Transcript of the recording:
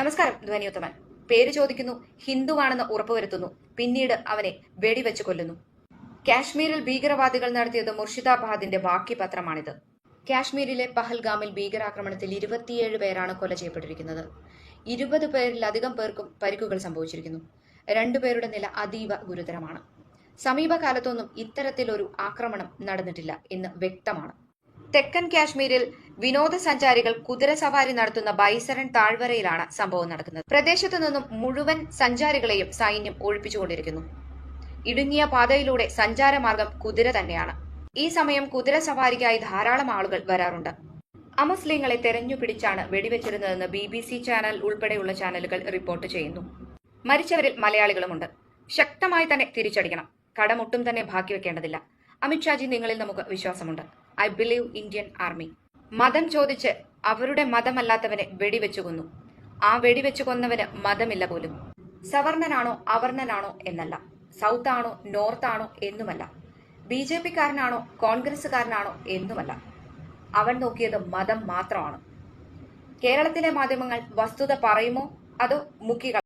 നമസ്കാരം ധ്വനിയുത്തമൻ. പേര് ചോദിക്കുന്നു ഹിന്ദുവാണെന്ന് ഉറപ്പുവരുത്തുന്നു. പിന്നീട് അവനെ വെടിവെച്ച് കൊല്ലുന്നു. കാശ്മീരിൽ ഭീകരവാദികൾ നടത്തിയത് മുർഷിദാബാദിന്റെ ബാക്കി പത്രമാണിത് കാശ്മീരിലെ പഹൽഗാമിൽ ഭീകരാക്രമണത്തിൽ ഇരുപത്തിയേഴ് പേരാണ് കൊല ചെയ്യപ്പെട്ടിരിക്കുന്നത്. ഇരുപത് പേരിലധികം പേർക്കും പരിക്കുകൾ സംഭവിച്ചിരിക്കുന്നു. രണ്ടുപേരുടെ നില അതീവ ഗുരുതരമാണ്. സമീപകാലത്തൊന്നും ഇത്തരത്തിലൊരു ആക്രമണം നടന്നിട്ടില്ല എന്ന് വ്യക്തമാണ്. തെക്കൻ കാശ്മീരിൽ വിനോദസഞ്ചാരികൾ കുതിര സവാരി നടത്തുന്ന ബൈസരൺ താഴ്വരയിലാണ് സംഭവം നടക്കുന്നത്. പ്രദേശത്തു നിന്നും മുഴുവൻ സഞ്ചാരികളെയും സൈന്യം ഒഴിപ്പിച്ചുകൊണ്ടിരിക്കുന്നു. ഇടുങ്ങിയ പാതയിലൂടെ സഞ്ചാരമാർഗം കുതിര തന്നെയാണ്. ഈ സമയം കുതിര സവാരിക്കായി ധാരാളം ആളുകൾ വരാറുണ്ട്. അമുസ്ലിങ്ങളെ തെരഞ്ഞു പിടിച്ചാണ് വെടിവെച്ചിരുന്നതെന്ന് ബി ബി സി ചാനൽ ഉൾപ്പെടെയുള്ള ചാനലുകൾ റിപ്പോർട്ട് ചെയ്യുന്നു. മരിച്ചവരിൽ മലയാളികളുമുണ്ട്. ശക്തമായി തന്നെ തിരിച്ചടിക്കണം. കടമൊട്ടും തന്നെ ബാക്കി വെക്കേണ്ടതില്ല അമിത്ഷാജി നിങ്ങളിൽ നമുക്ക് വിശ്വാസമുണ്ട്. I believe Indian army. മതം ചോദിച്ച് അവരുടെ മതമല്ലാത്തവനെ വെടിവെച്ചു കൊന്നു. ആ വെടിവെച്ചു കൊന്നവന് മതമില്ല പോലും. സവർണനാണോ അവർണനാണോ എന്നല്ല. സൗത്ത് ആണോ നോർത്ത് ആണോ എന്നുമല്ല. B J പിക്കാരനാണോ കോൺഗ്രസ്സുകാരനാണോ എന്നുമല്ല. അവൻ നോക്കിയത് മതം മാത്രമാണ്. കേരളത്തിലെ മാധ്യമങ്ങൾ വസ്തുത പറയുമോ അതോ മുക്കികൾ